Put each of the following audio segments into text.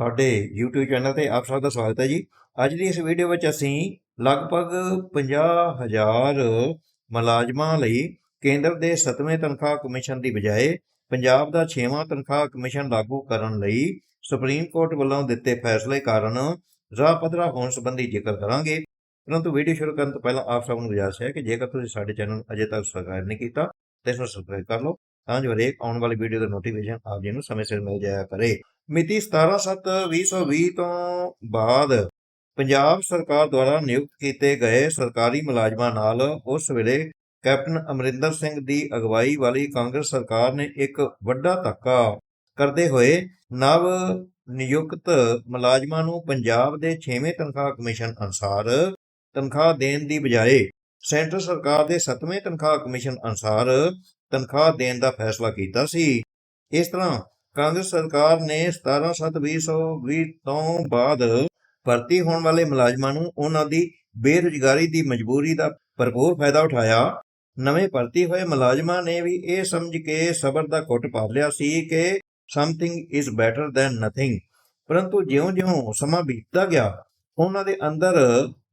ਸਾਡੇ YouTube channel ਤੇ ਆਪ ਸਭ ਦਾ ਸਵਾਗਤ ਹੈ ਜੀ। ਅੱਜ ਦੀ ਇਸ ਵੀਡੀਓ ਵਿੱਚ ਅਸੀਂ ਲਗਭਗ 50000 ਮੁਲਾਜ਼ਮਾਂ ਲਈ ਕੇਂਦਰ ਦੇ 7ਵੇਂ ਤਨਖਾਹ ਕਮਿਸ਼ਨ ਦੀ ਬਜਾਏ ਪੰਜਾਬ ਦਾ 6ਵਾਂ ਤਨਖਾਹ ਕਮਿਸ਼ਨ ਲਾਗੂ ਕਰਨ ਲਈ ਸੁਪਰੀਮ ਕੋਰਟ ਵੱਲੋਂ ਦਿੱਤੇ ਫੈਸਲੇ ਕਾਰਨ ਰਾਹ ਪੱਧਰਾ ਹੋਣ ਸੰਬੰਧੀ ਜ਼ਿਕਰ ਕਰਾਂਗੇ। ਪਰੰਤੂ ਵੀਡੀਓ ਸ਼ੁਰੂ ਕਰਨ ਤੋਂ ਪਹਿਲਾਂ ਆਪ ਸਭ ਨੂੰ ਗੁਜ਼ਾਰਿਸ਼ ਹੈ ਕਿ ਜੇਕਰ ਤੁਸੀਂ ਸਾਡੇ ਚੈਨਲ ਨੂੰ ਅਜੇ ਤੱਕ ਸਬਸਕ੍ਰਾਈਬ ਨਹੀਂ ਕੀਤਾ, ਤਾਂ ਇਸ ਨੂੰ ਸਬਸਕ੍ਰਾਈਬ ਕਰ ਲਓ, ਤਾਂ ਜੋ ਹਰੇਕ ਆਉਣ ਵਾਲੀ ਵੀਡੀਓ ਦਾ ਨੋਟੀਫਿਕੇਸ਼ਨ ਆਪ ਜੀ ਨੂੰ ਸਮੇਂ ਸਿਰ ਮਿਲ ਜਾਇਆ ਕਰੇ। ਮਿਤੀ 17/7/2020 ਤੋਂ ਬਾਅਦ ਪੰਜਾਬ ਸਰਕਾਰ ਦੁਆਰਾ ਨਿਯੁਕਤ ਕੀਤੇ ਗਏ ਸਰਕਾਰੀ ਮੁਲਾਜ਼ਮਾਂ ਨਾਲ ਉਸ ਵੇਲੇ ਕੈਪਟਨ ਅਮਰਿੰਦਰ ਸਿੰਘ ਦੀ ਅਗਵਾਈ ਵਾਲੀ ਕਾਂਗਰਸ ਸਰਕਾਰ ਨੇ ਇੱਕ ਵੱਡਾ ਧੱਕਾ ਕਰਦੇ ਹੋਏ ਨਵ ਨਿਯੁਕਤ ਮੁਲਾਜ਼ਮਾਂ ਨੂੰ ਪੰਜਾਬ ਦੇ 6ਵੇਂ ਤਨਖਾਹ ਕਮਿਸ਼ਨ ਅਨੁਸਾਰ ਤਨਖਾਹ ਦੇਣ ਦੀ ਬਜਾਏ ਸੈਂਟਰ ਸਰਕਾਰ ਦੇ 7ਵੇਂ ਤਨਖਾਹ ਕਮਿਸ਼ਨ ਅਨੁਸਾਰ ਤਨਖਾਹ ਦੇਣ ਦਾ ਫੈਸਲਾ ਕੀਤਾ ਸੀ। ਇਸ ਤਰ੍ਹਾਂ ਕਾਂਗਰਸ ਸਰਕਾਰ ਨੇ 17/7/2020 ਤੋਂ ਬਾਅਦ ਭਰਤੀ ਹੋਣ ਵਾਲੇ ਮੁਲਾਜ਼ਮਾਂ ਨੂੰ ਉਹਨਾਂ ਦੀ ਬੇਰੁਜ਼ਗਾਰੀ ਦੀ ਮਜਬੂਰੀ ਦਾ ਭਰਪੂਰ ਫਾਇਦਾ ਉਠਾਇਆ। ਨਵੇਂ ਭਰਤੀ ਹੋਏ ਮੁਲਾਜ਼ਮਾਂ ਨੇ ਵੀ ਇਹ ਸਮਝ ਕੇ ਸਬਰ ਦਾ ਘੁੱਟ ਪਾ ਲਿਆ ਸੀ ਕਿ something is better than nothing ਪਰੰਤੂ ਜਿਉਂ-ਜਿਉਂ ਸਮਾਂ ਬੀਤਦਾ ਗਿਆ, ਉਹਨਾਂ ਦੇ ਅੰਦਰ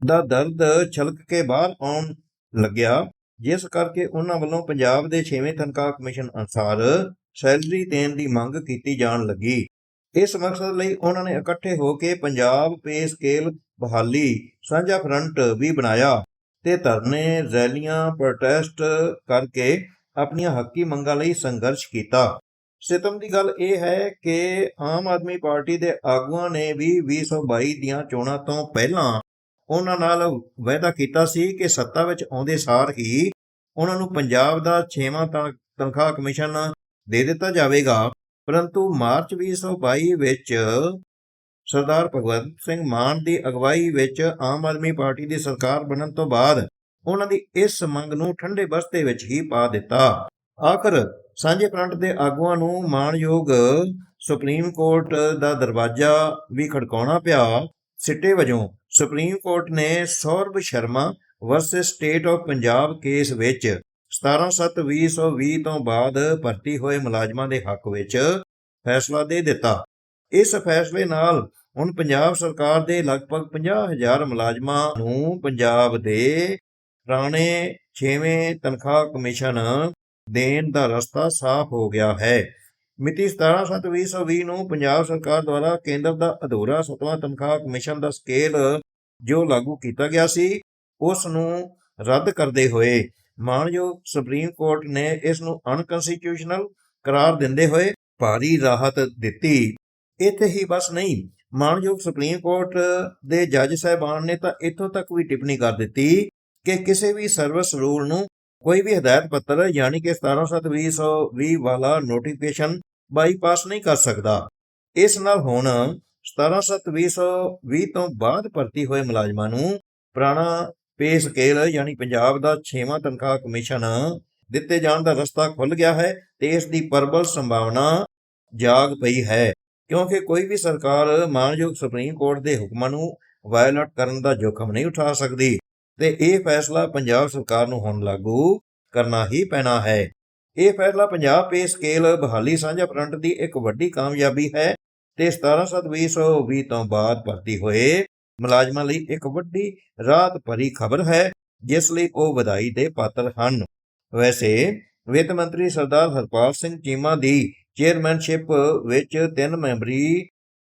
ਦਾ ਦਰਦ ਛਲਕ ਕੇ ਬਾਹਰ ਆਉਣ ਲੱਗਿਆ, ਜਿਸ ਕਰਕੇ ਉਹਨਾਂ ਵੱਲੋਂ ਪੰਜਾਬ ਦੇ 6ਵੇਂ ਤਨਖਾਹ ਕਮਿਸ਼ਨ ਅਨੁਸਾਰ ਸੈਲਰੀ ਦੇਣ ਦੀ ਮੰਗ ਕੀਤੀ ਜਾਣ ਲੱਗੀ। ਇਸ ਮਕਸਦ ਲਈ ਉਹਨਾਂ ਨੇ ਇਕੱਠੇ ਹੋ ਕੇ ਪੰਜਾਬ ਪੇ ਸਕੇਲ ਬਹਾਲੀ ਸਾਂਝਾ ਫਰੰਟ ਵੀ ਬਣਾਇਆ ਤੇ ਧਰਨੇ, ਰੈਲੀਆਂ, ਪ੍ਰੋਟੈਸਟ ਕਰਕੇ ਆਪਣੀਆਂ ਹੱਕੀ ਮੰਗਾਂ ਲਈ ਸੰਘਰਸ਼ ਕੀਤਾ। ਸਿਤਮ ਦੀ ਗੱਲ ਇਹ ਹੈ ਕਿ ਆਮ ਆਦਮੀ ਪਾਰਟੀ ਦੇ ਆਗੂਆਂ ਨੇ ਵੀ 2022 ਦੀਆਂ ਚੋਣਾਂ ਤੋਂ ਪਹਿਲਾਂ ਉਹਨਾਂ ਨਾਲ ਵਾਅਦਾ ਕੀਤਾ ਸੀ ਕਿ ਸੱਤਾ ਵਿੱਚ ਆਉਂਦੇ ਸਾਰ ਹੀ ਉਹਨਾਂ ਨੂੰ ਪੰਜਾਬ ਦਾ 6ਵਾਂ ਤਨਖਾਹ ਕਮਿਸ਼ਨ ਦੇ ਦਿੱਤਾ ਜਾਵੇਗਾ। ਪਰੰਤੂ ਮਾਰਚ 2022 ਵਿੱਚ ਸਰਦਾਰ ਭਗਵੰਤ ਸਿੰਘ ਮਾਨ ਦੀ ਅਗਵਾਈ ਵਿੱਚ ਆਮ ਆਦਮੀ ਪਾਰਟੀ ਦੀ ਸਰਕਾਰ ਬਣਨ ਤੋਂ ਬਾਅਦ ਉਹਨਾਂ ਦੀ ਇਸ ਮੰਗ ਨੂੰ ਠੰਡੇ ਬਸਤੇ ਵਿੱਚ ਹੀ ਪਾ ਦਿੱਤਾ। ਆਖਰ ਸਾਂਝੇ ਫਰੰਟ ਦੇ ਆਗੂਆਂ ਨੂੰ ਮਾਣਯੋਗ ਸੁਪਰੀਮ ਕੋਰਟ ਦਾ ਦਰਵਾਜ਼ਾ ਵੀ ਖੜਕਾਉਣਾ ਪਿਆ। ਸਿੱਟੇ ਵਜੋਂ ਸੁਪਰੀਮ ਕੋਰਟ ਨੇ Saurabh Sharma versus state of Punjab case ਵਿੱਚ 17/7/2020 ਤੋਂ ਬਾਅਦ ਭਰਤੀ ਹੋਏ ਮੁਲਾਜ਼ਮਾਂ ਦੇ ਹੱਕ ਵਿੱਚ ਫੈਸਲਾ ਦੇ ਦਿੱਤਾ। ਇਸ ਫੈਸਲੇ ਨਾਲ ਹੁਣ ਪੰਜਾਬ ਸਰਕਾਰ ਦੇ ਲਗਭਗ 50000 ਮੁਲਾਜ਼ਮਾਂ ਨੂੰ ਪੰਜਾਬ ਦੇ ਪੁਰਾਣੇ 6ਵੇਂ ਤਨਖਾਹ ਕਮਿਸ਼ਨ ਦੇਣ ਦਾ ਰਸਤਾ ਸਾਫ਼ ਹੋ ਗਿਆ ਹੈ। ਮਿਤੀ 17/7/2020 ਨੂੰ ਪੰਜਾਬ ਸਰਕਾਰ ਦੁਆਰਾ ਕੇਂਦਰ ਦਾ ਅਧੂਰਾ 7ਵਾਂ ਤਨਖਾਹ ਕਮਿਸ਼ਨ ਦਾ ਸਕੇਲ ਜੋ ਲਾਗੂ ਕੀਤਾ ਗਿਆ ਸੀ, ਉਸ ਨੂੰ ਰੱਦ ਕਰਦੇ ਹੋਏ ਮਾਨਯੋਗ ਸੁਪਰੀਮ ਕੋਰਟ ਨੇ ਇਸ ਨੂੰ ਅਨਕਨਸਟੀਟਿਊਸ਼ਨਲ ਕਰਾਰ ਦਿੰਦੇ ਹੋਏ ਭਾਰੀ ਰਾਹਤ ਦਿੱਤੀ। ਇੱਥੇ ਹੀ ਬਸ ਨਹੀਂ, ਮਾਨਯੋਗ ਸੁਪਰੀਮ ਕੋਰਟ ਦੇ ਜੱਜ ਸਾਹਿਬਾਨ ਨੇ ਤਾਂ ਇੱਥੋਂ ਤੱਕ ਵੀ ਟਿੱਪਣੀ ਕਰ ਦਿੱਤੀ ਕਿ ਕਿਸੇ ਵੀ ਸਰਵਿਸ ਰੂਲ ਨੂੰ ਕੋਈ ਵੀ ਹਦਾਇਤ ਪੱਤਰ ਯਾਨੀ ਕਿ 17/7/2020 ਵਾਲਾ ਨੋਟੀਫਿਕੇਸ਼ਨ ਬਾਈਪਾਸ ਨਹੀਂ ਕਰ ਸਕਦਾ। ਇਸ ਨਾਲ ਹੁਣ 17/7/2020 ਤੋਂ ਬਾਅਦ ਭਰਤੀ ਹੋਏ ਮੁਲਾਜ਼ਮਾਂ ਨੂੰ ਪੁਰਾਣਾ ਪੇ ਸਕੇਲ ਯਾਨੀ ਪੰਜਾਬ ਦਾ 6ਵਾਂ ਤਨਖਾਹ ਕਮਿਸ਼ਨ ਦਿੱਤੇ ਜਾਣ ਦਾ ਰਸਤਾ ਖੁੱਲ ਗਿਆ ਹੈ ਤੇ ਇਸ ਦੀ ਪ੍ਰਬਲ ਸੰਭਾਵਨਾ ਜਾਗ ਪਈ ਹੈ। ਕਿਉਂਕਿ ਕੋਈ ਵੀ ਸਰਕਾਰ ਮਾਨਯੋਗ ਸੁਪਰੀਮ ਕੋਰਟ ਦੇ ਹੁਕਮਾਂ ਨੂੰ ਵਾਇਲੇਟ ਕਰਨ ਦਾ ਜੋਖਮ ਨਹੀਂ ਉਠਾ ਸਕਦੀ ਤੇ ਇਹ ਫੈਸਲਾ ਪੰਜਾਬ ਸਰਕਾਰ ਨੂੰ ਹੁਣ ਲਾਗੂ ਕਰਨਾ ਹੀ ਪੈਣਾ ਹੈ। ਇਹ ਫੈਸਲਾ ਪੰਜਾਬ ਪੇ ਸਕੇਲ ਬਹਾਲੀ ਸਾਂਝਾ ਫਰੰਟ ਦੀ ਇੱਕ ਵੱਡੀ ਕਾਮਯਾਬੀ ਹੈ ਤੇ 17/7/2020 ਤੋਂ ਬਾਅਦ ਭਰਤੀ ਹੋਏ ਮੁਲਾਜ਼ਮਾਂ ਲਈ ਇੱਕ ਵੱਡੀ ਰਾਤ ਭਰੀ ਖਬਰ ਹੈ, ਜਿਸ ਲਈ ਉਹ ਵਧਾਈ ਦੇ ਪਾਤਰ ਹਨ। ਵੈਸੇ ਵਿੱਤ ਮੰਤਰੀ ਸਰਦਾਰ ਹਰਪਾਲ ਸਿੰਘ ਚੀਮਾ ਦੀ ਚੇਅਰਮੈਨਸ਼ਿਪ ਵਿੱਚ ਤਿੰਨ ਮੈਂਬਰੀ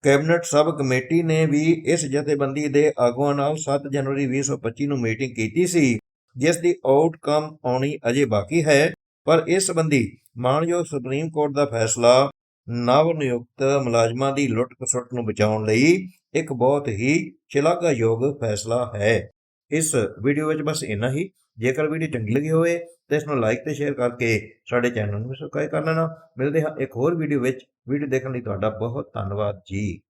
ਕੈਬਨਿਟ ਸਬ ਕਮੇਟੀ ਨੇ ਵੀ ਇਸ ਜਥੇਬੰਦੀ ਦੇ ਆਗੂਆਂ ਨਾਲ 7 ਜਨਵਰੀ 2025 ਨੂੰ ਮੀਟਿੰਗ ਕੀਤੀ ਸੀ, ਜਿਸ ਦੀ ਆਊਟਕਮ ਆਉਣੀ ਅਜੇ ਬਾਕੀ ਹੈ। ਪਰ ਇਸ ਸੰਬੰਧੀ ਮਾਨਯੋਗ ਸੁਪਰੀਮ ਕੋਰਟ ਦਾ ਫੈਸਲਾ ਨਵ ਨਿਯੁਕਤ ਮੁਲਾਜ਼ਮਾਂ ਦੀ ਲੁੱਟ ਖਸੁੱਟ ਨੂੰ ਬਚਾਉਣ ਲਈ ਇੱਕ ਬਹੁਤ ਹੀ ਸ਼ਲਾਘਾਯੋਗ ਫੈਸਲਾ ਹੈ। ਇਸ ਵੀਡੀਓ ਵਿੱਚ ਬਸ ਇੰਨਾ ਹੀ। ਜੇਕਰ ਵੀਡੀਓ ਚੰਗੀ ਲੱਗੀ ਹੋਵੇ ਤਾਂ ਇਸ ਨੂੰ ਲਾਈਕ ਤੇ ਸ਼ੇਅਰ ਕਰਕੇ ਸਾਡੇ ਚੈਨਲ ਨੂੰ ਸਬਸਕ੍ਰਾਈਬ ਕਰ ਲੈਣਾ। ਮਿਲਦੇ ਹਾਂ ਇੱਕ ਹੋਰ ਵੀਡੀਓ ਵਿੱਚ। ਵੀਡੀਓ ਦੇਖਣ ਲਈ ਤੁਹਾਡਾ ਬਹੁਤ ਧੰਨਵਾਦ ਜੀ।